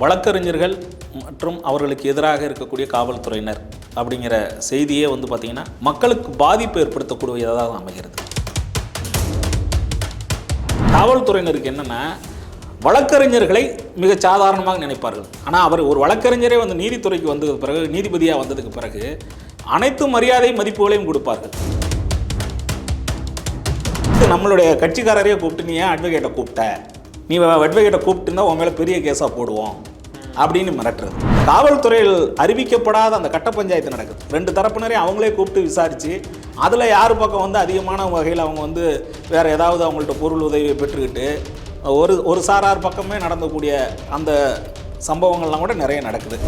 வழக்கறிஞர்கள் மற்றும் அவர்களுக்கு எதிராக இருக்கக்கூடிய காவல்துறையினர் அப்படிங்கிற செய்தியே வந்து பார்த்திங்கன்னா மக்களுக்கு பாதிப்பு ஏற்படுத்தக்கூடியதாக தான் அமைகிறது. காவல்துறையினருக்கு என்னென்னா வழக்கறிஞர்களை மிக சாதாரணமாக நினைப்பார்கள். ஆனால் அவர் ஒரு வழக்கறிஞரே வந்து நீதித்துறைக்கு வந்ததுக்கு பிறகு நீதிபதியாக வந்ததுக்கு பிறகு அனைத்து மரியாதை மதிப்புகளையும் கொடுப்பார்கள். இது நம்மளுடைய கட்சிக்காரரையே கூப்பிட்டு நீ ஏன் அட்வொகேட்டை கூப்பிட்ட? நீ அட்வொகேட்டை கூப்பிட்டுருந்தா உன் மேலே பெரிய கேஸாக போடுவோம் அப்படின்னு மிரட்டுறது. காவல்துறையில் அறிவிக்கப்படாத அந்த கட்ட பஞ்சாயத்து நடக்குது. ரெண்டு தரப்பினரையும் அவங்களே கூப்பிட்டு விசாரித்து அதில் யார் பக்கம் வந்து அதிகமான வகையில் அவங்க வந்து வேறு ஏதாவது அவங்கள்ட்ட பொருள் உதவியை பெற்றுக்கிட்டு ஒரு ஒரு சாரார் பக்கமே நடந்தக்கூடிய அந்த சம்பவங்கள்லாம் கூட நிறைய நடக்குது.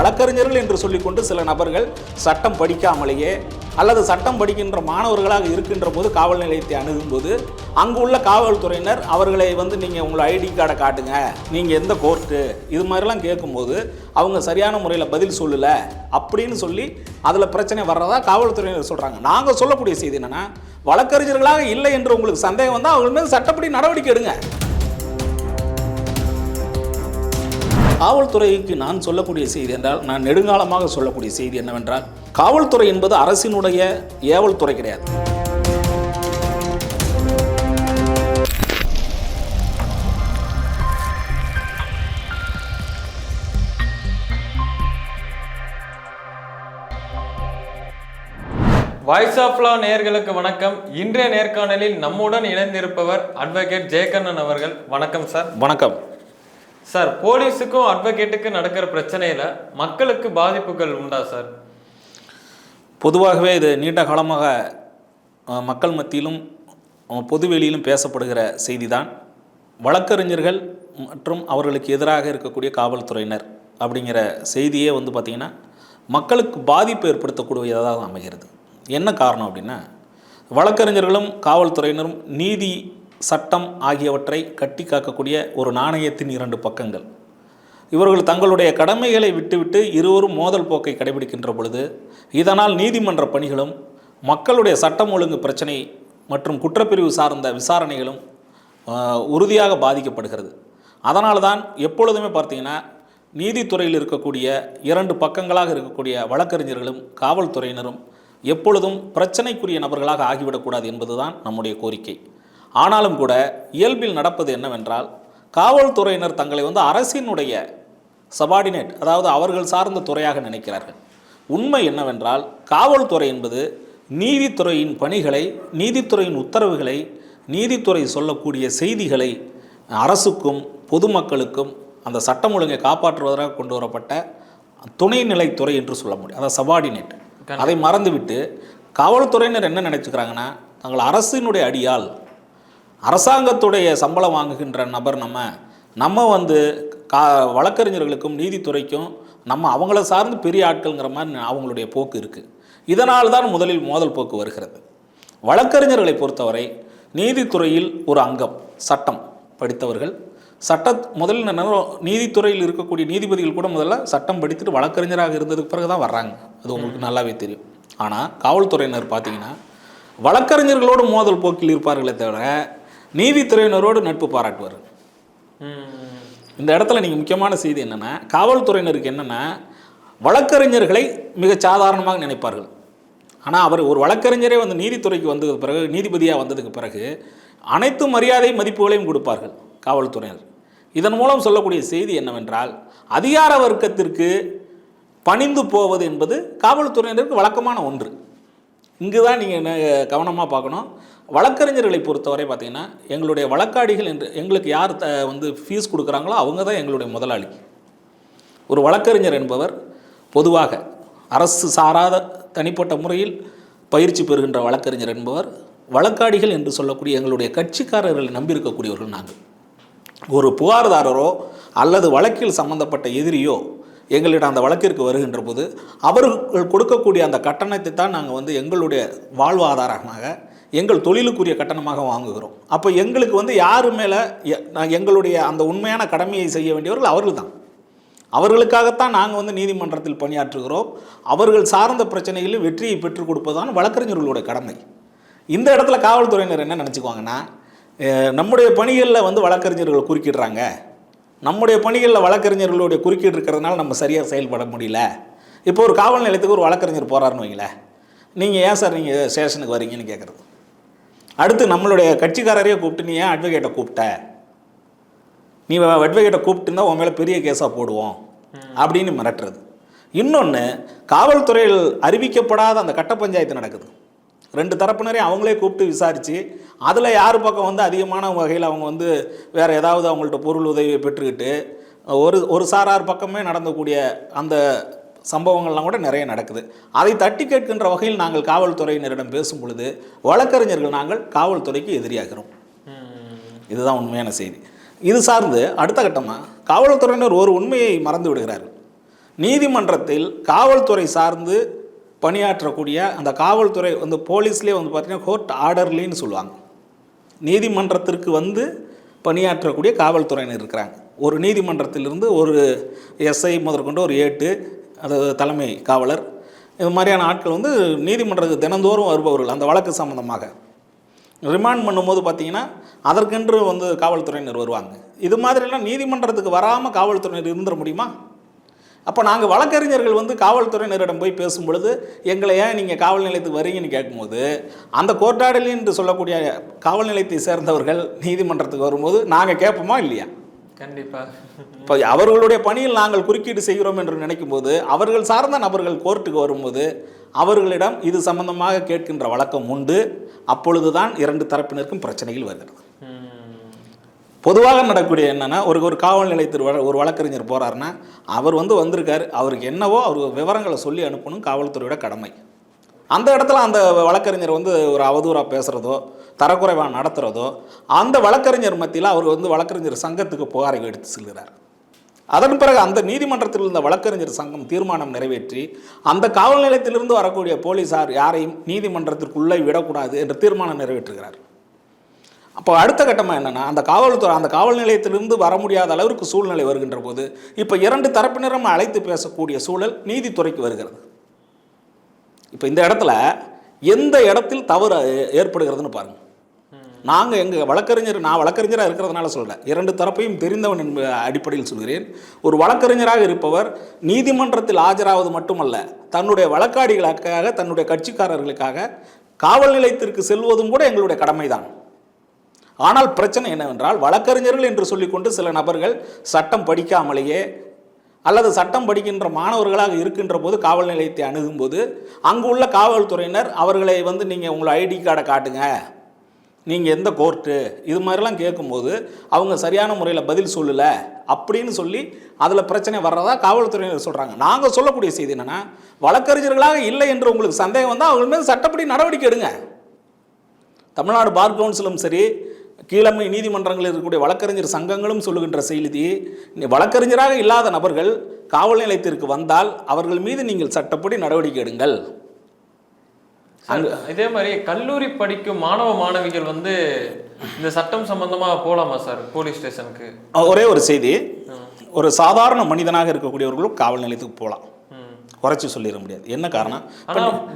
வழக்கறிஞர்கள் என்று சொல்லிக்கொண்டு சில நபர்கள் சட்டம் படிக்காமலேயே அல்லது சட்டம் படிக்கின்ற மாணவர்களாக இருக்கின்ற போது காவல் நிலையத்தை அணுகும்போது அங்கு உள்ள காவல்துறையினர் அவர்களை வந்து நீங்கள் உங்களை ஐடி கார்டை காட்டுங்க நீங்கள் எந்த கோர்ட்டு? இது மாதிரிலாம் கேட்கும்போது அவங்க சரியான முறையில் பதில் சொல்லலை அப்படின்னு சொல்லி அதில் பிரச்சனை வர்றதா காவல்துறையினர் சொல்கிறாங்க நாங்கள் சொல்லக்கூடிய செய்தி என்னென்னா வழக்கறிஞர்களாக இல்லை என்று உங்களுக்கு சந்தேகம் வந்தால் அவங்க மீது சட்டப்படி நடவடிக்கை எடுங்க. காவல்துறைக்கு நான் சொல்லக்கூடிய செய்தி என்றால் நான் நெடுங்காலமாக சொல்லக்கூடிய செய்தி என்னவென்றால் காவல்துறை என்பது அரசினுடைய ஏவல் துறை கிடையாது. வாய்ஸ் ஆஃப் லா நேயர்களுக்கு வணக்கம். இன்றைய நேர்காணலில் நம்முடன் இணைந்திருப்பவர் அட்வொகேட் ஜெயகண்ணன் அவர்கள். வணக்கம் சார் வணக்கம். சார் போலீஸுக்கும் அட்வொகேட்டுக்கும் நடக்கிற பிரச்சனையில் மக்களுக்கு பாதிப்புகள் உண்டா சார்? பொதுவாகவே இது நீண்ட காலமாக மக்கள் மத்தியிலும் பொதுவெளியிலும் பேசப்படுகிற செய்தி தான் வழக்கறிஞர்கள் மற்றும் அவர்களுக்கு எதிராக இருக்கக்கூடிய காவல்துறையினர் அப்படிங்கிற செய்தியே வந்து பார்த்திங்கன்னா மக்களுக்கு பாதிப்பு ஏற்படுத்தக்கூடியதாக அமைகிறது. என்ன காரணம் அப்படின்னா வழக்கறிஞர்களும் காவல்துறையினரும் நீதி சட்டம் ஆகியவற்றை கட்டி காக்கக்கூடிய ஒரு நாணயத்தின் இரண்டு பக்கங்கள். இவர்கள் தங்களுடைய கடமைகளை விட்டுவிட்டு இருவரும் மோதல் போக்கை கடைபிடிக்கின்ற பொழுது இதனால் நீதிமன்ற பணிகளும் மக்களுடைய சட்டம் ஒழுங்கு பிரச்சனை மற்றும் குற்றப்பிரிவு சார்ந்த விசாரணைகளும் உறுதியாக பாதிக்கப்படுகிறது. அதனால தான் எப்பொழுதுமே பார்த்தீங்கன்னா நீதித்துறையில் இருக்கக்கூடிய இரண்டு பக்கங்களாக இருக்கக்கூடிய வழக்கறிஞர்களும் காவல்துறையினரும் எப்பொழுதும் பிரச்சனைக்குரிய நபர்களாக ஆகிவிடக்கூடாது என்பதுதான் நம்முடைய கோரிக்கை. ஆனாலும் கூட இயல்பில் நடப்பது என்னவென்றால் காவல்துறையினர் தங்களை வந்து அரசினுடைய சபார்டினேட் அதாவது அவர்கள் சார்ந்த துறையாக நினைக்கிறார்கள். உண்மை என்னவென்றால் காவல்துறை என்பது நீதித்துறையின் பணிகளை நீதித்துறையின் உத்தரவுகளை நீதித்துறை சொல்லக்கூடிய செய்திகளை அரசுக்கும் பொதுமக்களுக்கும் அந்த சட்டம் ஒழுங்கை காப்பாற்றுவதற்காக கொண்டு வரப்பட்ட துணைநிலைத்துறை என்று சொல்ல முடியும். அதாவது சபார்டினேட் அதை மறந்துவிட்டு காவல்துறையினர் என்ன நினைச்சுக்கிறாங்கன்னா தங்கள் அரசினுடைய அடியால் அரசாங்கத்துடைய சம்பளம் வாங்குகின்ற நபர் நம்ம. நம்ம வந்து கா வழக்கறிஞர்களுக்கும் நீதித்துறைக்கும் நம்ம அவங்கள சார்ந்து பெரிய ஆட்கள்ங்கிற மாதிரி அவங்களுடைய போக்கு இருக்குது இதனால் தான் முதலில் மோதல் போக்கு வருகிறது. வழக்கறிஞர்களை பொறுத்தவரை நீதித்துறையில் ஒரு அங்கம் சட்டம் படித்தவர்கள். சட்ட முதல்ல என்ன நீதித்துறையில் இருக்கக்கூடிய நீதிபதிகள் கூட முதல்ல சட்டம் படித்துட்டு வழக்கறிஞராக இருந்ததுக்கு பிறகு தான் வர்றாங்க. அது உங்களுக்கு நல்லாவே தெரியும். ஆனால் காவல்துறையினர் பார்த்தீங்கன்னா வழக்கறிஞர்களோடு மோதல் போக்கில் இருப்பார்களே தவிர நீதித்துறையினரோடு நட்பு பாராட்டுவார். இந்த இடத்துல நீங்கள் முக்கியமான செய்தி என்னென்னா காவல்துறையினருக்கு என்னென்னா வழக்கறிஞர்களை மிக சாதாரணமாக நினைப்பார்கள். ஆனால் அவர் ஒரு வழக்கறிஞரே வந்து நீதித்துறைக்கு வந்ததுக்கு பிறகு நீதிபதியாக வந்ததுக்கு பிறகு அனைத்து மரியாதை மதிப்புகளையும் கொடுப்பார்கள் காவல்துறையினர். இதன் மூலம் சொல்லக்கூடிய செய்தி என்னவென்றால் அதிகார வர்க்கத்திற்கு பணிந்து போவது என்பது காவல்துறையினருக்கு வழக்கமான ஒன்று. இங்கு தான் நீங்கள் கவனமாக பார்க்கணும். வழக்கறிஞர்களை பொறுத்தவரை பார்த்தீங்கன்னா எங்களுடைய வழக்காடிகள் என்று எங்களுக்கு யார் த வந்து ஃபீஸ் கொடுக்குறாங்களோ அவங்க தான் எங்களுடைய முதலாளி. ஒரு வழக்கறிஞர் என்பவர் பொதுவாக அரசு சாராத தனிப்பட்ட முறையில் பயிற்சி பெறுகின்ற வழக்கறிஞர் என்பவர் வழக்காடிகள் என்று சொல்லக்கூடிய எங்களுடைய கட்சிக்காரர்களை நம்பியிருக்கக்கூடியவர்கள் நாங்கள். ஒரு புகார்தாரரோ அல்லது வழக்கில் சம்பந்தப்பட்ட எதிரியோ எங்களிடம் அந்த வழக்கிற்கு வருகின்ற போது அவர்கள் கொடுக்கக்கூடிய அந்த கட்டணத்தை தான் நாங்கள் வந்து எங்களுடைய வாழ்வாதாரமாக எங்கள் தொழிலுக்குரிய கட்டணமாக வாங்குகிறோம். அப்போ எங்களுக்கு வந்து யார் மேலே எங்களுடைய அந்த உண்மையான கடமையை செய்ய வேண்டியவர்கள் அவர்கள் தான் அவர்களுக்காகத்தான் நாங்கள் வந்து நீதிமன்றத்தில் பணியாற்றுகிறோம். அவர்கள் சார்ந்த பிரச்சனைகளில் வெற்றியை பெற்றுக் கொடுப்பதுதான் வழக்கறிஞர்களுடைய கடமை. இந்த இடத்துல காவல்துறையினர் என்ன நினச்சிக்குவாங்கன்னா நம்முடைய பணிகளில் வந்து வழக்கறிஞர்கள் குறுக்கிடுறாங்க. நம்முடைய பணிகளில் வழக்கறிஞர்களுடைய குறுக்கீடு இருக்கிறதுனால நம்ம சரியாக செயல்பட முடியல. இப்போ ஒரு காவல் நிலையத்துக்கு ஒரு வழக்கறிஞர் போகிறாருன்னு வைங்களேன். நீங்கள் ஏன் சார் நீங்கள் ஸ்டேஷனுக்கு வரீங்கன்னு கேட்குறது அடுத்து நம்மளுடைய கட்சிக்காரரையே கூப்பிட்டு நீ ஏன் அட்வொகேட்டை கூப்பிட்ட? நீ அட்வொகேட்டை கூப்பிட்டுருந்தா உன் மேலே பெரிய கேஸாக போடுவோம். அப்படின்னு மிரட்டுறது. இன்னொன்று காவல்துறையில் அறிவிக்கப்படாத அந்த கட்ட பஞ்சாயத்து நடக்குது. ரெண்டு தரப்பினரையும் அவங்களே கூப்பிட்டு விசாரித்து அதில் யார் பக்கம் வந்து அதிகமான வகையில் அவங்க வந்து வேறு ஏதாவது அவங்கள்ட்ட பொருள் உதவியை பெற்றுக்கிட்டு ஒரு ஒரு சாரார் பக்கமே நடந்தக்கூடிய அந்த சம்பவங்கள்லாம் கூட நிறைய நடக்குது. அதை தட்டி கேட்கின்ற வகையில் நாங்கள் காவல்துறையினரிடம் பேசும் பொழுது வழக்கறிஞர்கள் நாங்கள் காவல்துறைக்கு எதிரியாகிறோம். இதுதான் உண்மையான செய்தி. இது சார்ந்து அடுத்த கட்டமாக காவல்துறையினர் ஒரு உண்மையை மறந்து விடுகிறார்கள். நீதிமன்றத்தில் காவல்துறை சார்ந்து பணியாற்றக்கூடிய அந்த காவல்துறை வந்து போலீஸ்லேயே வந்து பார்த்திங்கன்னா கோர்ட் ஆர்டர்லின்னு சொல்லுவாங்க. நீதிமன்றத்திற்கு வந்து பணியாற்றக்கூடிய காவல்துறையினர் இருக்கிறாங்க. ஒரு நீதிமன்றத்திலிருந்து ஒரு எஸ்ஐ முதற்கொண்டு ஒரு ஏட்டு அதாவது தலைமை காவலர். இது மாதிரியான ஆட்கள் வந்து நீதிமன்றத்துக்கு தினந்தோறும் வருபவர்கள் அந்த வழக்கு சம்மந்தமாக ரிமாண்ட் பண்ணும்போது பார்த்தீங்கன்னா அதற்கென்று வந்து காவல்துறையினர் வருவாங்க. இது மாதிரிலாம் நீதிமன்றத்துக்கு வராமல் காவல்துறையினர் இருந்துட முடியுமா? அப்போ நாங்கள் வழக்கறிஞர்கள் வந்து காவல்துறையினரிடம் போய் பேசும் பொழுது எங்களை ஏன் நீங்கள் காவல் நிலையத்துக்கு வரீங்கன்னு கேட்கும்போது அந்த கோர்ட்டாடலி என்று சொல்லக்கூடிய காவல் நிலையத்தை சேர்ந்தவர்கள் நீதிமன்றத்துக்கு வரும்போது நாங்கள் கேட்போமா இல்லையா? கண்டிப்பா. இப்போ அவர்களுடைய பணியில் நாங்கள் குறுக்கீடு செய்கிறோம் என்று நினைக்கும்போது அவர்கள் சார்ந்த நபர்கள் கோர்ட்டுக்கு வரும்போது அவர்களிடம் இது சம்பந்தமாக கேட்கின்ற வழக்கம் உண்டு. அப்பொழுதுதான் இரண்டு தரப்பினருக்கும் பிரச்சனைகள் வருகிறது. பொதுவாக நடக்கக்கூடிய என்னன்னா ஒரு ஒரு காவல் நிலையத்தில் ஒரு வழக்கறிஞர் போறாருன்னா அவர் வந்து வந்திருக்காரு. அவருக்கு என்னவோ அவர் விவரங்களை சொல்லி அனுப்பணும். காவல்துறையோட கடமை. அந்த இடத்துல அந்த வழக்கறிஞர் வந்து ஒரு அவதூறாக பேசுகிறதோ தரக்குறைவாக நடத்துகிறதோ அந்த வழக்கறிஞர் மத்தியில் அவர் வந்து வழக்கறிஞர் சங்கத்துக்கு புகாரை எடுத்து செல்கிறார். அதன் பிறகு அந்த நீதிமன்றத்தில் இருந்த வழக்கறிஞர் சங்கம் தீர்மானம் நிறைவேற்றி அந்த காவல் நிலையத்திலிருந்து வரக்கூடிய போலீசார் யாரையும் நீதிமன்றத்திற்குள்ளே விடக்கூடாது என்று தீர்மானம் நிறைவேற்றுகிறார். அப்போ அடுத்த கட்டமாக என்னென்னா அந்த காவல்துறை அந்த காவல் நிலையத்திலிருந்து வர முடியாத அளவிற்கு சூழ்நிலை வருகின்ற போது இப்போ இரண்டு தரப்பினரும் அழைத்து பேசக்கூடிய சூழல் நீதித்துறைக்கு வருகிறது. இப்போ இந்த இடத்துல எந்த இடத்தில் தவறு ஏற்படுகிறதுன்னு பாருங்கள் நாங்கள் எங்கள் வழக்கறிஞர் நான் வழக்கறிஞராக இருக்கிறதுனால சொல்கிறேன் இரண்டு தரப்பையும் தெரிந்தவன் என்ப அடிப்படையில் சொல்கிறேன். ஒரு வழக்கறிஞராக இருப்பவர் நீதிமன்றத்தில் ஆஜராவது மட்டுமல்ல தன்னுடைய வழக்காடிகளுக்காக தன்னுடைய கட்சிக்காரர்களுக்காக காவல் நிலையத்திற்கு செல்வதும் கூட எங்களுடைய கடமைதான். ஆனால் பிரச்சனை என்னவென்றால் வழக்கறிஞர்கள் என்று சொல்லிக்கொண்டு சில நபர்கள் சட்டம் படிக்காமலேயே அல்லது சட்டம் படிக்கின்ற மாணவர்களாக இருக்கின்ற போது காவல் நிலையத்தை அணுகும்போது அங்கு உள்ள காவல்துறையினர் அவர்களை வந்து நீங்கள் உங்களை ஐடி கார்டை காட்டுங்க. நீங்கள் எந்த கோர்ட்டு? இது மாதிரிலாம் கேட்கும்போது அவங்க சரியான முறையில் பதில் சொல்லலை அப்படின்னு சொல்லி அதில் பிரச்சனை வர்றதா காவல்துறையினர் சொல்கிறாங்க நாங்கள் சொல்லக்கூடிய செய்தி என்னென்னா வழக்கறிஞர்களாக இல்லை என்று உங்களுக்கு சந்தேகம் வந்தால் அவங்க மீது சட்டப்படி நடவடிக்கை எடுங்க. தமிழ்நாடு பார் கவுன்சிலும் சரி கீழமை நீதிமன்றங்களில் இருக்கக்கூடிய வழக்கறிஞர் சங்கங்களும் சொல்லுகின்ற செய்தி வழக்கறிஞராக இல்லாத நபர்கள் காவல் நிலையத்திற்கு வந்தால் அவர்கள் மீது நீங்கள் சட்டப்படி நடவடிக்கை எடுங்கள். இதே மாதிரி கல்லூரி படிக்கும் மாணவ மாணவிகள் வந்து இந்த சட்டம் சம்பந்தமா போலாமா சார் போலீஸ் ஸ்டேஷனுக்கு? ஒரே ஒரு செய்தி. ஒரு சாதாரண மனிதனாக இருக்கக்கூடியவர்களும் காவல் நிலையத்துக்கு போகலாம். குறைச்சி சொல்லிட முடியாது. என்ன காரணம்?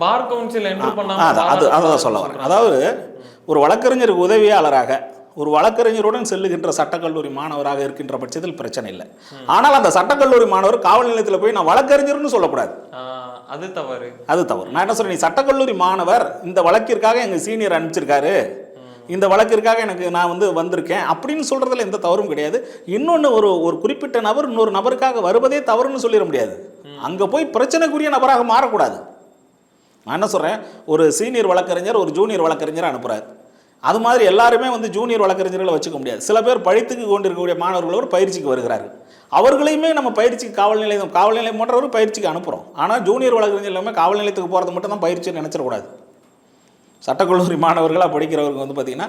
பார் கவுன்சில் அது அது அதை தான் சொல்ல வரேன். அதாவது ஒரு வழக்கறிஞருக்கு உதவியாளராக ஒரு வழக்கறிஞருடன் செல்லுகின்ற சட்டக்கல்லூரி மாணவராக இருக்கின்ற பட்சத்தில் பிரச்சனை இல்லை. ஆனால் அந்த சட்டக்கல்லூரி மாணவர் காவல் நிலையத்தில் போய் நான் வழக்கறிஞர்னு சொல்லக்கூடாது. அது தவறு. அது தவறு. நான் என்ன சொல்றேன் நீ சட்டக்கல்லூரி மாணவர் இந்த வழக்கிற்காக எங்கள் சீனியர் அனுப்பிச்சிருக்காரு இந்த வழக்கிற்காக எனக்கு நான் வந்து வந்திருக்கேன் அப்படின்னு சொல்றதுல எந்த தவறும் கிடையாது. இன்னொன்று ஒரு ஒரு குறிப்பிட்ட நபர் இன்னொரு நபருக்காக வருவதே தவறுன்னு சொல்லிட முடியாது. அங்கே போய் பிரச்சனைக்குரிய நபராக மாறக்கூடாது. நான் என்ன சொல்கிறேன் ஒரு சீனியர் வழக்கறிஞர் ஒரு ஜூனியர் வழக்கறிஞரை அனுப்புகிறார் அது மாதிரி எல்லாருமே வந்து ஜூனியர் வழக்கறிஞர்களை வச்சுக்க முடியாது. சில பேர் படித்துக்கு கொண்டிருக்கக்கூடிய மாணவர்களோடு பயிற்சிக்கு வருகிறார்கள். அவர்களையுமே நம்ம பயிற்சிக்கு காவல் நிலையம் காவல் நிலையம் போன்றவர் பயிற்சிக்கு அனுப்புகிறோம் ஆனால் ஜூனியர் வழக்கறிஞர் எல்லாமே காவல் நிலையத்துக்கு போகிறது மட்டும் தான் பயிற்சின்னு நினச்சிடக்கூடாது. சட்டக்கல்லூரி மாணவர்களாக படிக்கிறவங்க வந்து பார்த்திங்கன்னா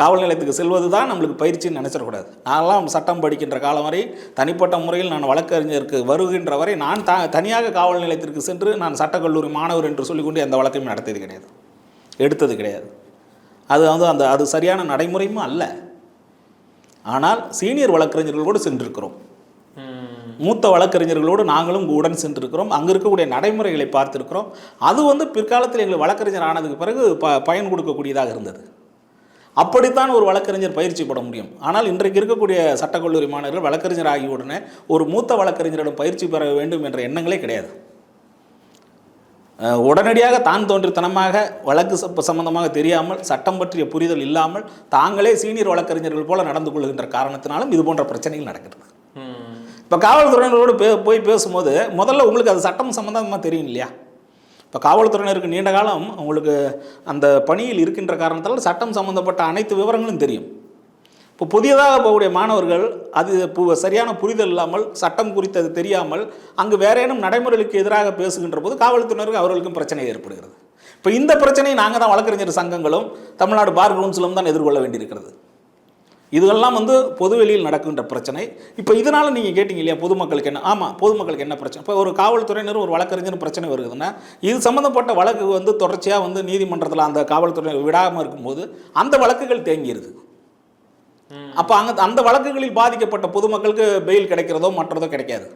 காவல் நிலையத்துக்கு செல்வது தான் நம்மளுக்கு பயிற்சின்னு நினச்சிடக்கூடாது. நான்லாம் சட்டம் படிக்கின்ற காலம் வரை தனிப்பட்ட முறையில் நான் வழக்கறிஞருக்கு வருகின்ற வரை நான் த தனியாக காவல் நிலையத்திற்கு சென்று நான் சட்டக்கல்லூரி மாணவர் என்று சொல்லிக்கொண்டு எந்த வழக்கையும் நடத்தியது கிடையாது. எடுத்தது கிடையாது. அது வந்து அந்த அது சரியான நடைமுறையும் அல்ல. ஆனால் சீனியர் வழக்கறிஞர்களோடு சென்றிருக்கிறோம். மூத்த வழக்கறிஞர்களோடு நாங்களும் உடன் சென்றிருக்கிறோம். அங்கே இருக்கக்கூடிய நடைமுறைகளை பார்த்துருக்கிறோம். அது வந்து பிற்காலத்தில் எங்களுக்கு வழக்கறிஞர் ஆனதுக்கு பிறகு ப பயன் கொடுக்கக்கூடியதாக இருந்தது. அப்படித்தான் ஒரு வழக்கறிஞர் பயிற்சி பட முடியும். ஆனால் இன்றைக்கு இருக்கக்கூடிய சட்டக்கல்லூரி மாணவர்கள் வழக்கறிஞர் ஆகிய உடனே ஒரு மூத்த வழக்கறிஞரிடம் பயிற்சி பெற வேண்டும் என்ற எண்ணங்களே கிடையாது. உடனடியாக தான் தோன்றித்தனமாக வழக்கு ச- சம்பந்தமாக தெரியாமல் சட்டம் பற்றிய புரிதல் இல்லாமல் தாங்களே சீனியர் வழக்கறிஞர்கள் போல நடந்து கொள்கின்ற காரணத்தினாலும் இது போன்ற பிரச்சனைகள் நடக்கிறது. இப்போ காவல்துறையினரோடு பே போய் பேசும்போது முதல்ல உங்களுக்கு அது சட்டம் சம்மந்தமாக தெரியும் இல்லையா? இப்போ காவல்துறையினருக்கு நீண்ட காலம் உங்களுக்கு அந்த பணியில் இருக்கின்ற காரணத்தால் சட்டம் சம்மந்தப்பட்ட அனைத்து விவரங்களும் தெரியும். இப்போ புதியதாக போகக்கூடிய மாணவர்கள் அது பு- சரியான புரிதல் இல்லாமல் சட்டம் குறித்தது தெரியாமல் அங்கு வேறேனும் நடைமுறைகளுக்கு எதிராக பேசுகின்ற போது காவல்துறையினருக்கு அவர்களுக்கும் பிரச்சனை ஏற்படுகிறது. இப்போ இந்த பிரச்சனையை நாங்கள் தான் வழக்கறிஞர் சங்கங்களும் தமிழ்நாடு பார் கவுன்சிலும் தான் எதிர்கொள்ள வேண்டியிருக்கிறது. இதெல்லாம் வந்து பொதுவெளியில் நடக்கின்ற பிரச்சனை. இப்போ இதனால் நீங்கள் கேட்டீங்க இல்லையா பொதுமக்களுக்கு என்ன ஆமாம் பொதுமக்களுக்கு என்ன பிரச்சனை? இப்போ ஒரு காவல்துறையினரும் ஒரு வழக்கறிஞர் பிரச்சனை வருதுன்னா இது சம்மந்தப்பட்ட வழக்கு வந்து தொடர்ச்சியாக வந்து நீதிமன்றத்தில் அந்த காவல்துறையினர் விடாமல் இருக்கும்போது அந்த வழக்குகள் தேங்கிடுது அப்போ அங்கே அந்த வழக்குகளில் பாதிக்கப்பட்ட பொதுமக்களுக்கு பெயில் கிடைக்கிறதோ மற்றதோ கிடைக்காது.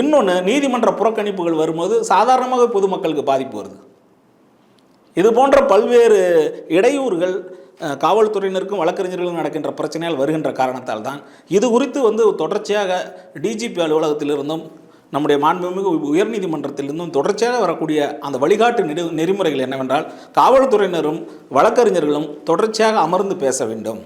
இன்னொன்று நீதிமன்ற புறக்கணிப்புகள் வரும்போது சாதாரணமாக பொதுமக்களுக்கு பாதிப்பு வருது. இது போன்ற பல்வேறு இடையூறுகள் காவல்துறையினருக்கும் வழக்கறிஞர்களுக்கும் நடக்கின்ற பிரச்சனையால் வருகின்ற காரணத்தால் தான் இது குறித்து வந்து தொடர்ச்சியாக டிஜிபி அலுவலகத்திலிருந்தும் நம்முடைய மாண்புமிகு உயர்நீதிமன்றத்திலிருந்தும் தொடர்ச்சியாக வரக்கூடிய அந்த வழிகாட்டு நெறி நெறிமுறைகள் என்னவென்றால் காவல்துறையினரும் வழக்கறிஞர்களும் தொடர்ச்சியாக அமர்ந்து பேச வேண்டும்.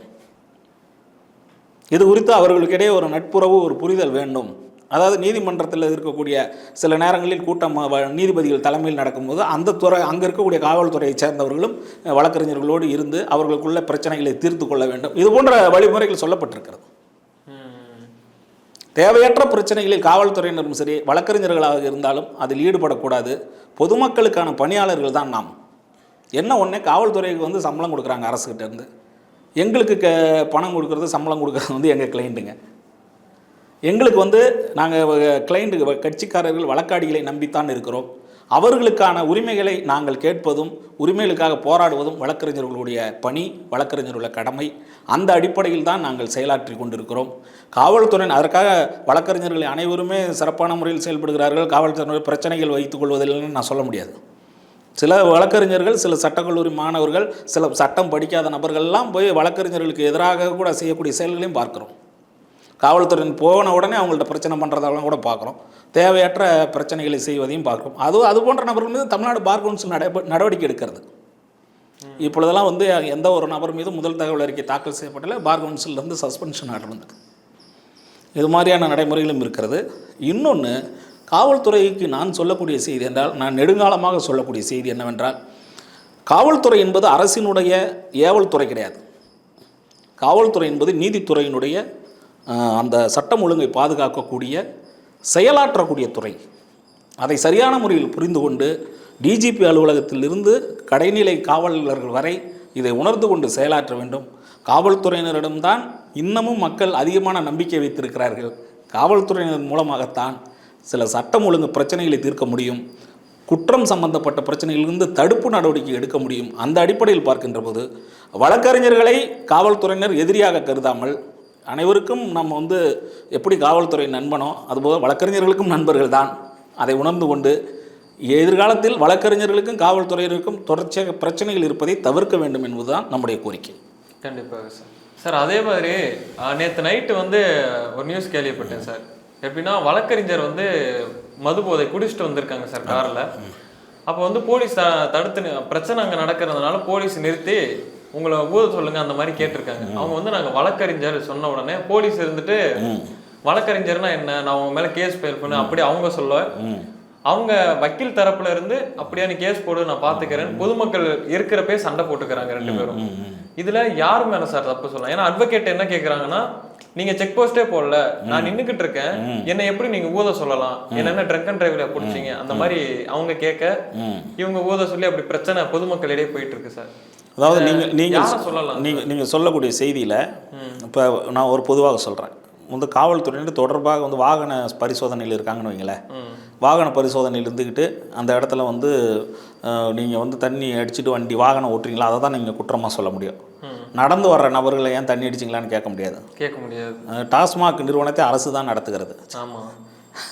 இது குறித்து அவர்களுக்கிடையே ஒரு நட்புறவு ஒரு புரிதல் வேண்டும். அதாவது நீதிமன்றத்தில் இருக்கக்கூடிய சில நேரங்களில் கூட்டம் வ- நீதிபதிகள் தலைமையில் நடக்கும்போது அந்த துறை அங்கே இருக்கக்கூடிய காவல்துறையைச் சேர்ந்தவர்களும் வழக்கறிஞர்களோடு இருந்து அவர்களுக்குள்ள பிரச்சனைகளை தீர்த்து கொள்ள வேண்டும். இது போன்ற வழிமுறைகள் சொல்லப்பட்டிருக்கிறது. தேவையற்ற பிரச்சனைகளில் காவல்துறையினரும் சரி வழக்கறிஞர்களாக இருந்தாலும் அதில் ஈடுபடக்கூடாது. பொதுமக்களுக்கான பணியாளர்கள் தான் நாம். என்ன ஒன்று காவல்துறைக்கு வந்து சம்பளம் கொடுக்குறாங்க அரசுக்கிட்டேருந்து எங்களுக்கு க பணம் கொடுக்குறது சம்பளம் கொடுக்குறது வந்து எங்கள் கிளைண்ட்டுங்க எங்களுக்கு வந்து நாங்கள் கிளைண்ட்டு கட்சிக்காரர்கள் வழக்காடிகளை நம்பித்தான் இருக்கிறோம். அவர்களுக்கான உரிமைகளை நாங்கள் கேட்பதும் உரிமைகளுக்காக போராடுவதும் வழக்கறிஞர்களுடைய பணி வழக்கறிஞர்களுடைய கடமை. அந்த அடிப்படையில் தான் நாங்கள் செயலாற்றி கொண்டிருக்கிறோம். காவல்துறை அதற்காக வழக்கறிஞர்கள் அனைவருமே சிறப்பான முறையில் செயல்படுகிறார்கள். காவல்துறை பிரச்சனைகள் வைத்துக் கொள்வதில்லைன்னு நான் சொல்ல முடியாது. சில வழக்கறிஞர்கள் சில சட்டக்கல்லூரி மாணவர்கள் சில சட்டம் படிக்காத நபர்கள்லாம் போய் வழக்கறிஞர்களுக்கு எதிராக கூட செய்யக்கூடிய செயல்களையும் பார்க்குறோம். காவல்துறையின் போன உடனே அவங்கள்ட்ட பிரச்சனை பண்ணுறதெல்லாம் கூட பார்க்குறோம். தேவையற்ற பிரச்சனைகளை செய்வதையும் பார்க்குறோம். அதுவும் அது போன்ற நபர்கள் மீது தமிழ்நாடு பார் கவுன்சில் நடவடிக்கை எடுக்கிறது. இப்பொழுதெல்லாம் வந்து எந்த ஒரு நபர் மீது முதல் தகவல் அறிக்கை தாக்கல் செய்யப்படல பார் கவுன்சிலிருந்து சஸ்பென்ஷன் ஆர்டர் வந்தது இது மாதிரியான நடைமுறைகளும் இருக்கிறது. இன்னொன்று காவல்துறைக்கு நான் சொல்லக்கூடிய செய்தி என்றால் நான் நெடுங்காலமாக சொல்லக்கூடிய செய்தி என்னவென்றால் காவல்துறை என்பது அரசினுடைய ஏவல் துறை கிடையாது. காவல்துறை என்பது நீதித்துறையினுடைய அந்த சட்டம் ஒழுங்கை பாதுகாக்கக்கூடிய செயலாற்றக்கூடிய துறை. அதை சரியான முறையில் புரிந்து கொண்டு டிஜிபி அலுவலகத்திலிருந்து கடைநிலை காவலர்கள் வரை இதை உணர்ந்து கொண்டு செயலாற்ற வேண்டும். காவல்துறையினரிடம்தான் இன்னமும் மக்கள் அதிகமான நம்பிக்கை வைத்திருக்கிறார்கள். காவல்துறையினர் மூலமாகத்தான் சில சட்டம் ஒழுங்கு பிரச்சனைகளை தீர்க்க முடியும். குற்றம் சம்பந்தப்பட்ட பிரச்சனைகளிலிருந்து தடுப்பு நடவடிக்கை எடுக்க முடியும். அந்த அடிப்படையில் பார்க்கின்ற போது வழக்கறிஞர்களை காவல்துறையினர் எதிரியாக கருதாமல் அனைவருக்கும் நம்ம வந்து எப்படி காவல்துறை நண்பனோ அதுபோல் வழக்கறிஞர்களுக்கும் நண்பர்கள் தான். அதை உணர்ந்து கொண்டு எதிர்காலத்தில் வழக்கறிஞர்களுக்கும் காவல்துறையினருக்கும் தொடர்ச்சியாக பிரச்சனைகள் இருப்பதை தவிர்க்க வேண்டும் என்பதுதான் நம்முடைய கோரிக்கை. கண்டிப்பாக சார். சார் அதே மாதிரி நேற்று நைட்டு வந்து ஒரு நியூஸ் கேள்விப்பட்டேன் சார். எப்படின்னா வழக்கறிஞர் வந்து மது போதை குடிச்சிட்டு வந்திருக்காங்க சார் காரில். அப்போ வந்து போலீஸ் தடுத்து பிரச்சனை அங்கே நடக்கிறதுனால போலீஸ் நிறுத்தி உங்களை ஊத சொல்லுங்க அந்த மாதிரி கேட்டிருக்காங்க. அவங்க வந்து நாங்கள் வழக்கறிஞர் சொன்ன உடனே போலீஸ் இருந்துட்டு வழக்கறிஞர்னா என்ன? நான் உங்க மேல கேஸ் ஃபைல் பண்ணு அப்படி அவங்க சொல்ல அவங்க வக்கீல் தரப்புல இருந்து அப்படியே நீ கேஸ் போடு நான் பாத்துக்கிறேன். பொதுமக்கள் இருக்கிறப்பே சண்டை போட்டுக்கிறாங்க ரெண்டு பேரும். இதுல யார் மேல சார் தப்பு சொல்லலாம்? ஏன்னா அட்வொகேட் என்ன கேக்குறாங்கன்னா நீங்க செக் போஸ்டே போடல நான் நின்னுகிட்டு இருக்கேன். என்னை எப்படி நீங்க ஊத சொல்லலாம்? என்ன என்ன ட்ரங்க் அண்ட் டிரைவ்ல பிடிச்சீங்க? அந்த மாதிரி அவங்க கேட்க இவங்க ஊத சொல்லி அப்படி பிரச்சனை பொதுமக்களிடையே போயிட்டு இருக்கு சார். அதாவது நீங்கள் யாரை சொல்லலாம் நீங்கள் நீங்கள் சொல்லக்கூடிய செய்தியில் இப்போ நான் ஒரு பொதுவாக சொல்கிறேன் வந்து காவல்துறையினர் தொடர்பாக வந்து வாகன பரிசோதனையில் இருக்காங்கன்னு வைங்களேன். வாகன பரிசோதனையில் இருந்துக்கிட்டு அந்த இடத்துல வந்து நீங்கள் வந்து தண்ணி அடிச்சுட்டு வண்டி வாகனம் ஓட்டுறீங்களா? அதை தான் நீங்கள் குற்றமாக சொல்ல முடியும். நடந்து வர்ற நபர்களை ஏன் தண்ணி அடிச்சிங்களான்னு கேட்க முடியாது. கேட்க முடியாது. டாஸ்மாக் நிறுவனத்தை அரசு தான் நடத்துகிறது. ஆமா.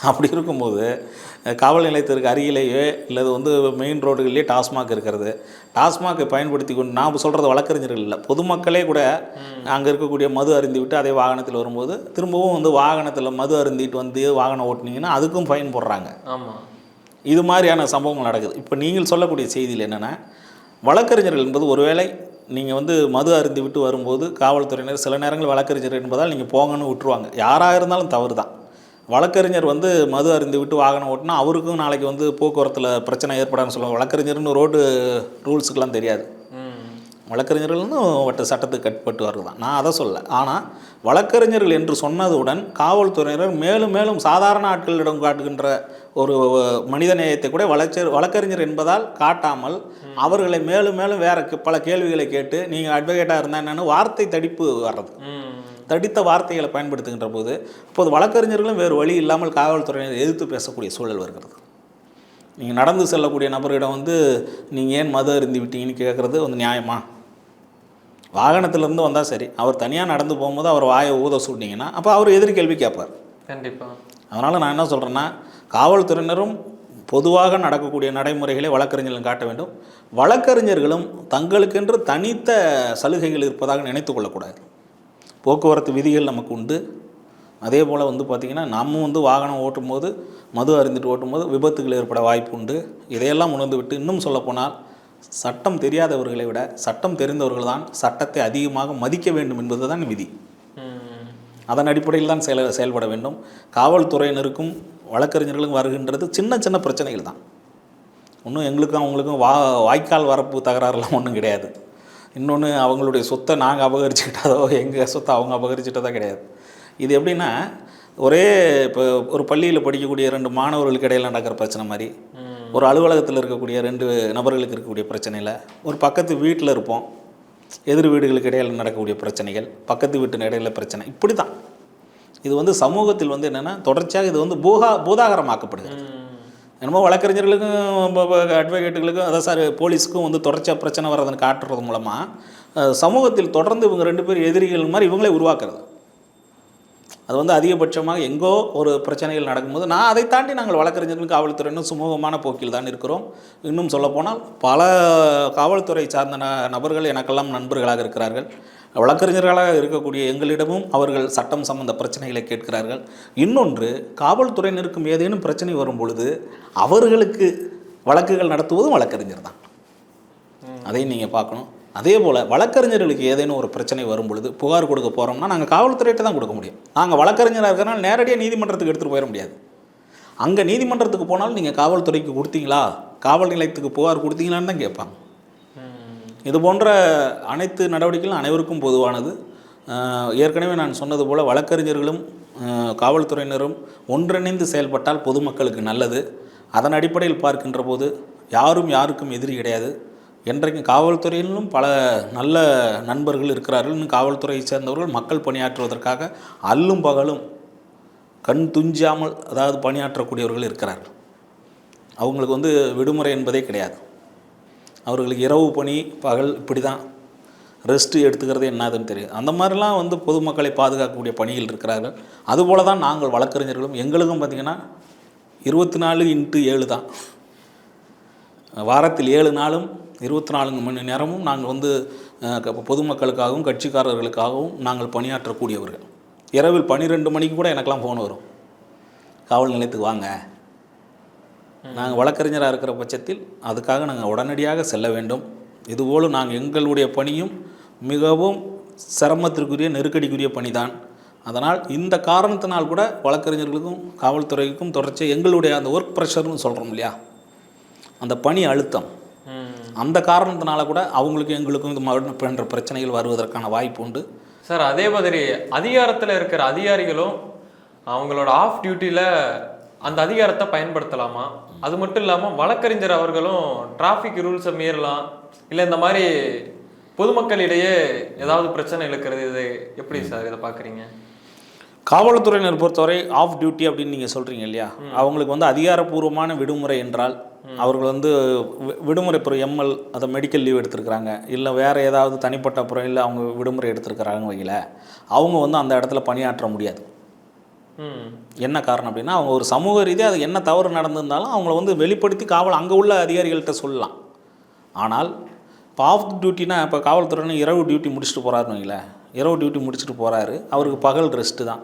அப்படி இருக்கும்போது காவல் நிலையத்திற்கு அருகிலேயே இல்லது வந்து மெயின் ரோடுகளிலே டாஸ்மாக் இருக்கிறது. டாஸ்மாகை பயன்படுத்தி கொண்டு நான் சொல்கிறது வழக்கறிஞர்கள் இல்லை பொதுமக்களே கூட அங்கே இருக்கக்கூடிய மது அருந்தி விட்டு அதே வாகனத்தில் வரும்போது திரும்பவும் வந்து வாகனத்தில் மது அருந்திட்டு வந்து வாகனம் ஓட்டுனீங்கன்னா அதுக்கும் ஃபைன் போடுறாங்க. ஆமா. இது மாதிரியான சம்பவங்கள் நடக்குது. இப்போ நீங்கள் சொல்லக்கூடிய செய்தியில் என்னென்னா வழக்கறிஞர்கள் என்பது ஒருவேளை நீங்கள் வந்து மது அருந்தி விட்டு வரும்போது காவல்துறையினர் சில நேரங்கள் வழக்கறிஞர் என்பதால் நீங்கள் போங்கன்னு விட்டுருவாங்க. யாராக இருந்தாலும் தவறு தான் வழக்கறிஞர் வந்து மது அருந்தி விட்டு வாகனம் ஓட்டினா அவருக்கும் நாளைக்கு வந்து போக்குவரத்தில் பிரச்சனை ஏற்படாதுன்னு சொல்லுவாங்க. வழக்கறிஞர்னு ரோடு ரூல்ஸுக்கெல்லாம் தெரியாது. வழக்கறிஞர்கள்னு வட்ட சட்டத்துக்கு கட்டுப்பட்டு வருதான் நான் அதை சொல்ல. ஆனால் வழக்கறிஞர்கள் என்று சொன்னதுடன் காவல்துறையினர் மேலும் மேலும் சாதாரண ஆட்களிடம் காட்டுகின்ற ஒரு மனித நேயத்தை கூட வழக்கர் வழக்கறிஞர் என்பதால் காட்டாமல் அவர்களை மேலும் மேலும் வேற பல கேள்விகளை கேட்டு நீங்கள் அட்வொகேட்டாக இருந்தால் என்னென்னு வார்த்தை தடிப்பு வர்றது. தடித்த வார்த்தைகளை பயன்படுத்துகின்ற போது அப்போது வழக்கறிஞர்களும் வேறு வழி இல்லாமல் காவல்துறையினர் எதிர்த்து பேசக்கூடிய சூழல் வருகிறது. நீங்கள் நடந்து செல்லக்கூடிய நபரிடம் வந்து நீங்கள் ஏன் மது அருந்தி விட்டீங்கன்னு கேட்குறது வந்து நியாயமா? வாகனத்திலேருந்து வந்தால் சரி. அவர் தனியாக நடந்து போகும்போது அவர் வாயை ஊத சுட்டிங்கன்னா அப்போ அவர் எதிர் கேள்வி கேட்பார். கண்டிப்பா. அதனால் நான் என்ன சொல்கிறேன்னா காவல்துறையினரும் பொதுவாக நடக்கக்கூடிய நடைமுறைகளை வழக்கறிஞர்களும் காட்ட வேண்டும். வழக்கறிஞர்களும் தங்களுக்கென்று தனித்த சலுகைகள் இருப்பதாக நினைத்து கொள்ளக்கூடாது. போக்குவரத்து விதிகள் நமக்கு உண்டு. அதே போல் வந்து பார்த்திங்கன்னா நம்ம வந்து வாகனம் ஓட்டும்போது மது அருந்திட்டு ஓட்டும்போது விபத்துகள் ஏற்பட வாய்ப்பு உண்டு. இதையெல்லாம் உணர்ந்து விட்டு இன்னும் சொல்லப்போனால் சட்டம் தெரியாதவர்களை விட சட்டம் தெரிந்தவர்கள் தான் சட்டத்தை அதிகமாக மதிக்க வேண்டும் என்பது தான் விதி அதன் அடிப்படையில் தான் செயல செயல்பட வேண்டும். காவல்துறையினருக்கும் வழக்கறிஞர்களுக்கும் வருகின்றது சின்ன சின்ன பிரச்சனைகள் தான். ஒன்றும் எங்களுக்கும் அவங்களுக்கும் வா வாய்க்கால் வரப்பு தகராறுலாம் ஒன்றும் கிடையாது. இன்னொன்று அவங்களுடைய சொத்தை நாங்கள் அபகரிச்சுக்கிட்டதோ எங்கள் சொத்தை அவங்க அபகரிச்சிட்டதோ கிடையாது. இது எப்படின்னா ஒரே இப்போ ஒரு பள்ளியில் படிக்கக்கூடிய ரெண்டு மாணவர்களுக்கு இடையில நடக்கிற பிரச்சனை மாதிரி ஒரு அலுவலகத்தில் இருக்கக்கூடிய ரெண்டு நபர்களுக்கு இருக்கக்கூடிய பிரச்சனையில் ஒரு பக்கத்து வீட்டில் இருப்போம். எதிர் வீடுகளுக்கு இடையில் நடக்கக்கூடிய பிரச்சனைகள் பக்கத்து வீட்டு இடையில பிரச்சனை இப்படி தான் இது வந்து சமூகத்தில் வந்து என்னென்னா தொடர்ச்சியாக இது வந்து பூகா பூதாகரமாக்கப்படுகிறது. என்னமோ வழக்கறிஞர்களுக்கும் அட்வொகேட்டுகளுக்கும் அதான் சார் போலீஸுக்கும் வந்து தொடர்ச்சியாக பிரச்சனை வர்றதுன்னு காட்டுறது மூலமாக சமூகத்தில் தொடர்ந்து இவங்க ரெண்டு பேர் எதிரிகள் மாதிரி இவங்களே உருவாக்குறது. அது வந்து அதிகபட்சமாக எங்கோ ஒரு பிரச்சனைகள் நடக்கும்போது நான் அதை தாண்டி நாங்கள் வழக்கறிஞர்களும் காவல்துறையினும் சுமூகமான போக்கில் தான் இருக்கிறோம். இன்னும் சொல்லப்போனால் பல காவல்துறை சார்ந்த ந நபர்கள் எனக்கெல்லாம் நண்பர்களாக இருக்கிறார்கள். வழக்கறிஞர்களாக இருக்கக்கூடிய எங்களிடமும் அவர்கள் சட்டம் சம்பந்த பிரச்சனைகளை கேட்கிறார்கள். இன்னொன்று காவல்துறையினருக்கும் ஏதேனும் பிரச்சனை வரும் பொழுது அவர்களுக்கு வழக்குகள் நடத்துவதும் வழக்கறிஞர் தான். அதையும் நீங்கள் பார்க்கணும். அதே போல் வழக்கறிஞர்களுக்கு ஏதேனும் ஒரு பிரச்சனை வரும் பொழுது புகார் கொடுக்க போகிறோம்னா நாங்கள் காவல்துறையிட்ட தான் கொடுக்க முடியும். நாங்கள் வழக்கறிஞராக இருக்கிறனால நேரடியாக நீதிமன்றத்துக்கு எடுத்துகிட்டு போயிட முடியாது. அங்கே நீதிமன்றத்துக்கு போனாலும் நீங்கள் காவல்துறைக்கு கொடுத்தீங்களா? காவல் நிலையத்துக்கு புகார் கொடுத்தீங்களான்னு தான் கேட்பாங்க. இது போன்ற அனைத்து நடவடிக்கைகளும் அனைவருக்கும் பொதுவானது. ஏற்கனவே நான் சொன்னது போல் வழக்கறிஞர்களும் காவல்துறையினரும் ஒன்றிணைந்து செயல்பட்டால் பொதுமக்களுக்கு நல்லது. அதன் அடிப்படையில் பார்க்கின்ற போது யாரும் யாருக்கும் எதிரி கிடையாது. என்றைக்கும் காவல்துறையிலும் பல நல்ல நண்பர்கள் இருக்கிறார்கள். இன்னும் காவல்துறையை சேர்ந்தவர்கள் மக்கள் பணியாற்றுவதற்காக அல்லும் பகலும் கண் துஞ்சாமல் அதாவது பணியாற்றக்கூடியவர்கள் இருக்கிறார்கள். அவங்களுக்கு வந்து விடுமுறை என்பதே கிடையாது. அவர்களுக்கு இரவு பணி பகல் இப்படி தான் ரெஸ்ட்டு எடுத்துக்கிறது என்னதுன்னு தெரியும் அந்த மாதிரிலாம் வந்து பொதுமக்களை பாதுகாக்கக்கூடிய பணிகள் இருக்கிறார்கள். அதுபோல தான் நாங்கள் வழக்கறிஞர்களும் எங்களுக்கும் பார்த்திங்கன்னா இருபத்தி நாலு இன்ட்டு ஏழு தான். வாரத்தில் ஏழு நாளும் இருபத்தி நாலு மணி நேரமும் நாங்கள் வந்து பொதுமக்களுக்காகவும் கட்சிக்காரர்களுக்காகவும் நாங்கள் பணியாற்றக்கூடியவர்கள். இரவில் பன்னிரெண்டு மணிக்கு கூட எனக்கெல்லாம் ஃபோன் வரும். காவல் நிலையத்துக்கு வாங்க. நாங்கள் வழக்கறிஞராக இருக்கிற பட்சத்தில் அதுக்காக நாங்கள் உடனடியாக செல்ல வேண்டும். இதுபோல் நாங்கள் எங்களுடைய பணியும் மிகவும் சிரமத்திற்குரிய நெருக்கடிக்குரிய பணிதான். அதனால் இந்த காரணத்தினால் கூட வழக்கறிஞர்களுக்கும் காவல்துறைக்கும் தொடர்ச்சி எங்களுடைய அந்த ஒர்க் ப்ரெஷர்னு சொல்கிறோம் இல்லையா? அந்த பணி அழுத்தம். அந்த காரணத்தினால கூட அவங்களுக்கும் எங்களுக்கும் இது போன்ற பிரச்சனைகள் வருவதற்கான வாய்ப்பு உண்டு. சார் அதே மாதிரி அதிகாரத்தில் இருக்கிற அதிகாரிகளும் அவங்களோட ஆஃப் டியூட்டியில் அந்த அதிகாரத்தை பயன்படுத்தலாமா? அது மட்டும் இல்லாமல் வழக்கறிஞர் அவர்களும் டிராஃபிக் ரூல்ஸை மீறலாம். இல்லை இந்த மாதிரி பொதுமக்களிடையே ஏதாவது பிரச்சனை இழுக்கிறது இது எப்படி சார் இதை பார்க்குறீங்க? காவல்துறையினர் பொறுத்தவரை ஆஃப் டியூட்டி அப்படின்னு நீங்கள் சொல்கிறீங்க இல்லையா? அவங்களுக்கு வந்து அதிகாரப்பூர்வமான விடுமுறை என்றால் அவர்கள் வந்து வி- விடுமுறை இப்போ எம்எல் அதை மெடிக்கல் லீவ் எடுத்திருக்கிறாங்க. இல்லை வேறு ஏதாவது தனிப்பட்ட முறையில் அவங்க விடுமுறை எடுத்திருக்கிறாங்க வைக்கல அவங்க வந்து அந்த இடத்துல பணியாற்ற முடியாது. என்ன காரணம் அப்படின்னா அவங்க ஒரு சமூக ரீதியாக அது என்ன தவறு நடந்திருந்தாலும் அவங்கள வந்து வெளிப்படுத்தி காவல் அங்கே உள்ள அதிகாரிகள்கிட்ட சொல்லலாம். ஆனால் இப்போ ஆஃப் டியூட்டினா இப்போ காவல்துறையினர் இரவு டியூட்டி முடிச்சுட்டு போகிறாருன்னு வைங்களேன். இரவு டியூட்டி முடிச்சுட்டு போகிறாரு அவருக்கு பகல் ரெஸ்ட்டு தான்.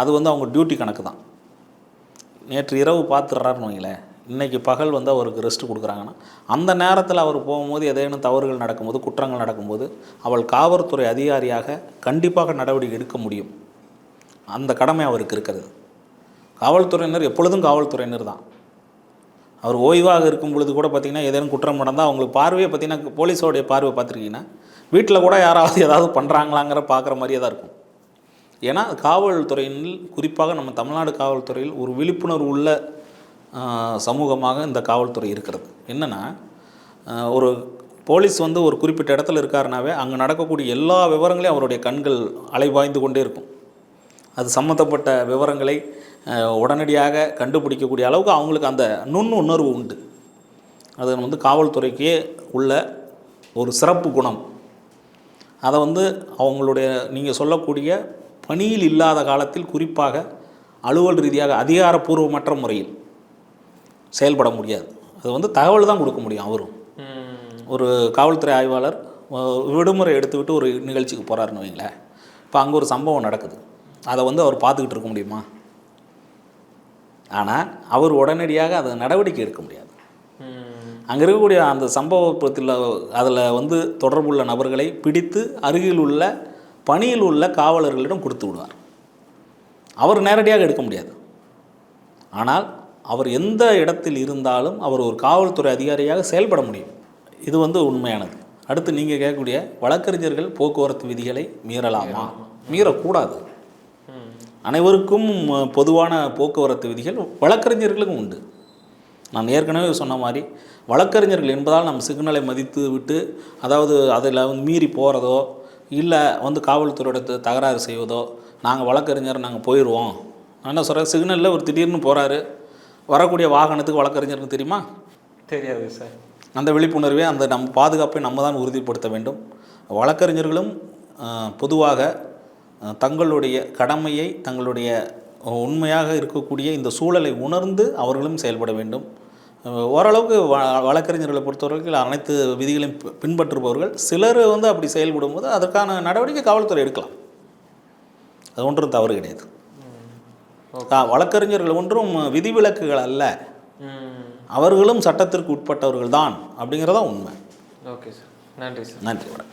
அது வந்து அவங்க டியூட்டி கணக்கு தான். நேற்று இரவு பார்த்துட்றாருன்னு வைங்களேன். இன்றைக்கி பகல் வந்து அவருக்கு ரெஸ்ட் கொடுக்குறாங்கன்னா அந்த நேரத்தில் அவர் போகும்போது ஏதேனும் தவறுகள் நடக்கும்போது குற்றங்கள் நடக்கும்போது அவள் காவல்துறை அதிகாரியாக கண்டிப்பாக நடவடிக்கை எடுக்க முடியும். அந்த கடமை அவருக்கு இருக்கிறது. காவல்துறையினர் எப்பொழுதும் காவல்துறையினர் தான். அவர் ஓய்வாக இருக்கும் பொழுது கூட பார்த்திங்கன்னா ஏதேனும் குற்றம் நடந்தால் அவங்களுக்கு பார்வையை பார்த்திங்கன்னா போலீஸோடைய பார்வை பார்த்துருக்கீங்கன்னா வீட்டில் கூட யாராவது ஏதாவது பண்ணுறாங்களாங்கிற பார்க்குற மாதிரியே தான் இருக்கும். ஏன்னா காவல்துறையில் குறிப்பாக நம்ம தமிழ்நாடு காவல்துறையில் ஒரு விழிப்புணர்வு உள்ள சமூகமாக இந்த காவல்துறை இருக்கிறது. என்னென்னா ஒரு போலீஸ் வந்து ஒரு குறிப்பிட்ட இடத்துல இருக்காருனாவே அங்கே நடக்கக்கூடிய எல்லா விவரங்களையும் அவருடைய கண்கள் அலைவாய்ந்து கொண்டே இருக்கும். அது சம்மந்தப்பட்ட விவரங்களை உடனடியாக கண்டுபிடிக்கக்கூடிய அளவுக்கு அவங்களுக்கு அந்த நுண் உணர்வு உண்டு. அது வந்து காவல்துறைக்கே உள்ள ஒரு சிறப்பு குணம். அதை வந்து அவங்களுடைய நீங்கள் சொல்லக்கூடிய பணியில் இல்லாத காலத்தில் குறிப்பாக அலுவல் ரீதியாக அதிகாரப்பூர்வமற்ற முறையில் செயல்பட முடியாது. அது வந்து தகவல் தான் கொடுக்க முடியும் அவரும். ஒரு காவல்துறை ஆய்வாளர் விடுமுறை எடுத்துக்கிட்டு ஒரு நிகழ்ச்சிக்கு போகிறாருன்னு வைங்களேன். இப்போ அங்கே ஒரு சம்பவம் நடக்குது. அதை வந்து அவர் பார்த்துக்கிட்டு இருக்க முடியுமா? ஆனால் அவர் உடனடியாக அதை நடவடிக்கை எடுக்க முடியாது. அங்கே இருக்கக்கூடிய அந்த சம்பவத்தில் அதில் வந்து தொடர்புள்ள நபர்களை பிடித்து அருகில் உள்ள பணியில் உள்ள காவலர்களிடம் கொடுத்து விடுவார். அவர் நேரடியாக எடுக்க முடியாது. ஆனால் அவர் எந்த இடத்தில் இருந்தாலும் அவர் ஒரு காவல்துறை அதிகாரியாக செயல்பட முடியும். இது வந்து உண்மையானது. அடுத்து நீங்கள் கேட்கக்கூடிய வழக்கறிஞர்கள் போக்குவரத்து விதிகளை மீறலாமா? மீறக்கூடாது. அனைவருக்கும் பொதுவான போக்குவரத்து விதிகள் வழக்கறிஞர்களுக்கும் உண்டு. நான் ஏற்கனவே சொன்ன மாதிரி வழக்கறிஞர்கள் என்பதால் நம்ம சிக்னலை மதித்து விட்டு அதாவது அதில் வந்து மீறி போகிறதோ இல்லை வந்து காவல்துறையோட தகராறு செய்வதோ நாங்கள் வழக்கறிஞர் நாங்கள் போயிடுவோம். நான் என்ன சொல்கிறேன் சிக்னலில் ஒரு திடீர்னு போகிறாரு வரக்கூடிய வாகனத்துக்கு வழக்கறிஞருக்கு தெரியுமா? தெரியாது சார். அந்த விழிப்புணர்வை அந்த நம் பாதுகாப்பை நம்ம தான் உறுதிப்படுத்த வேண்டும். வழக்கறிஞர்களும் பொதுவாக தங்களுடைய கடமையை தங்களுடைய உண்மையாக இருக்கக்கூடிய இந்த சூழலை உணர்ந்து அவர்களும் செயல்பட வேண்டும். ஓரளவுக்கு வ வழக்கறிஞர்களை பொறுத்தவரைக்கும் அனைத்து விதிகளையும் பின்பற்றுபவர்கள் சிலர் வந்து அப்படி செயல்படும்போது அதற்கான நடவடிக்கை காவல்துறை எடுக்கலாம். அது ஒன்றும் தவறு கிடையாது. வழக்கறிஞர்கள் ஒன்றும் விதிவிலக்குகள் அல்ல. அவர்களும் சட்டத்திற்கு உட்பட்டவர்கள் தான் அப்படிங்கிறதான் உண்மை. Okay sir. நன்றி சார். நன்றி வணக்கம்.